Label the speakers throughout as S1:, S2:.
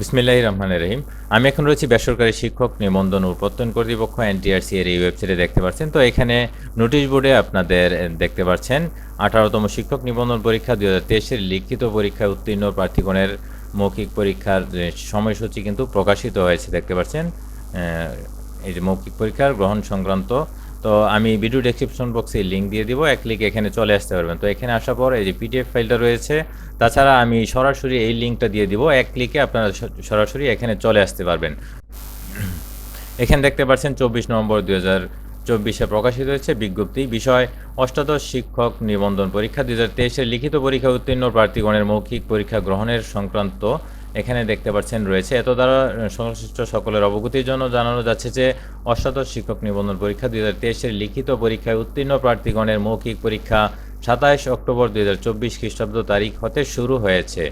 S1: বিসমিল্লাহ রহমানের রহিম। আমি এখন রয়েছি বেসরকারি শিক্ষক নিবন্ধন ও প্রত্যয়ন কর্তৃপক্ষ এনটিআরসি এর এই ওয়েবসাইটে দেখতে পাচ্ছেন তো এখানে নোটিশ বোর্ডে আপনাদের দেখতে পাচ্ছেন আঠারোতম শিক্ষক নিবন্ধন পরীক্ষা দুই হাজার তেইশের লিখিত পরীক্ষায় উত্তীর্ণ প্রার্থীগণের মৌখিক পরীক্ষার সময়সূচি কিন্তু প্রকাশিত হয়েছে, দেখতে পাচ্ছেন এই যে মৌখিক পরীক্ষার গ্রহণ সংক্রান্ত তো আমি ভিডিও ডেসক্রিপশন বক্সে লিঙ্ক দিয়ে দিব, এক ক্লিক এখানে চলে আসতে পারবেন। তো এখানে আসার পর এই যে পিডিএফ ফাইলটা রয়েছে, তাছাড়া আমি সরাসরি এই লিঙ্কটা দিয়ে দিব, এক ক্লিকে আপনারা সরাসরি এখানে চলে আসতে পারবেন। এখানে দেখতে পাচ্ছেন চব্বিশ নভেম্বর হাজার চব্বিশে প্রকাশিত হয়েছে বিজ্ঞপ্তি। বিষয়, অষ্টাদশ শিক্ষক নিবন্ধন পরীক্ষা দু হাজার লিখিত পরীক্ষা উত্তীর্ণ প্রার্থীগণের মৌখিক পরীক্ষা গ্রহণের সংক্রান্ত এখানে দেখতে পাচ্ছেন রয়েছে। এত দ্বারা সংশ্লিষ্ট সকলের অবগতির জন্য জানানো যাচ্ছে যে, অষ্টাদশ শিক্ষক নিবন্ধন পরীক্ষা দুই হাজার তেইশের লিখিত পরীক্ষায় উত্তীর্ণ প্রার্থীগণের মৌখিক পরীক্ষা সাতাইশ অক্টোবর দুই হাজার চব্বিশ খ্রিস্টাব্দ তারিখ হতে শুরু হয়েছে।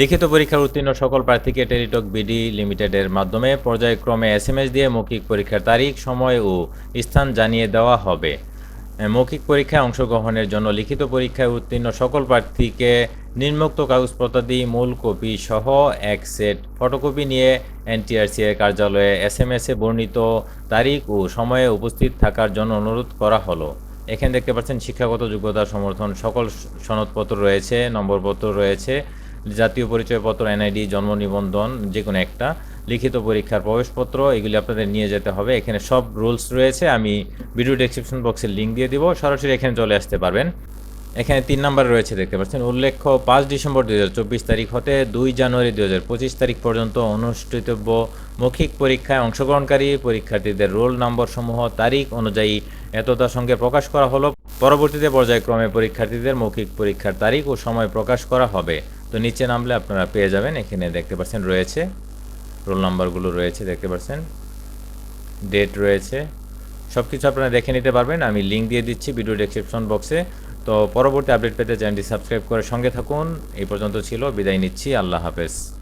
S1: লিখিত পরীক্ষার উত্তীর্ণ সকল প্রার্থীকে টেলিটক বিডি লিমিটেডের মাধ্যমে পর্যায়ক্রমে এস এম এস দিয়ে মৌখিক পরীক্ষার তারিখ, সময় ও স্থান জানিয়ে দেওয়া হবে। মৌখিক পরীক্ষায় অংশগ্রহণের জন্য লিখিত পরীক্ষায় উত্তীর্ণ সকল প্রার্থীকে নিম্নোক্ত কাগজপত্রাদি মূল কপি সহ এক সেট ফটোকপি নিয়ে এনটিআরসি এর কার্যালয়ে এসএমএস এ বর্ণিত তারিখ ও সময়ে উপস্থিত থাকার জন্য অনুরোধ করা হলো। এখানে দেখতে পাচ্ছেন, শিক্ষাগত যোগ্যতা সমর্থন সকল সনদপত্র রয়েছে, নম্বরপত্র রয়েছে, জাতীয় পরিচয়পত্র, এনআইডি, জন্ম নিবন্ধন যে কোনো একটা, লিখিত পরীক্ষার প্রবেশপত্র, এগুলি আপনাদের নিয়ে যেতে হবে। এখানে সব রুলস রয়েছে, আমি ভিডিও ডেসক্রিপশন বক্সের লিঙ্ক দিয়ে দিব, সরাসরি এখানে চলে আসতে পারবেন। এখানে তিন নাম্বার রয়েছে, দেখতে পাচ্ছেন। উল্লেখ্য, পাঁচ ডিসেম্বর দুই হাজার চব্বিশ তারিখ হতে দুই জানুয়ারি দুই হাজার পঁচিশ তারিখ পর্যন্ত অনুষ্ঠিতব্য মৌখিক পরীক্ষায় অংশগ্রহণকারী পরীক্ষার্থীদের রোল নম্বর সমূহ তারিখ অনুযায়ী এতদার সঙ্গে প্রকাশ করা হলো। পরবর্তীতে পর্যায়ক্রমে পরীক্ষার্থীদের মৌখিক পরীক্ষার তারিখ ও সময় প্রকাশ করা হবে। তো নিচে নামলে আপনারা পেয়ে যাবেন, এখানে দেখতে পাচ্ছেন রয়েছে। রোল নাম্বারগুলো রয়েছে, দেখতে পাচ্ছেন। ডেট রয়েছে। সব কিছু আপনারা দেখে নিতে পারবেন। আমি লিঙ্ক দিয়ে দিচ্ছি ভিডিও ডেসক্রিপশন বক্সে। তো পরবর্তী আপডেট পেতে চ্যানেলটি সাবস্ক্রাইব করে সঙ্গে থাকুন। এই পর্যন্ত ছিল, বিদায় নিচ্ছি, আল্লাহ হাফেজ।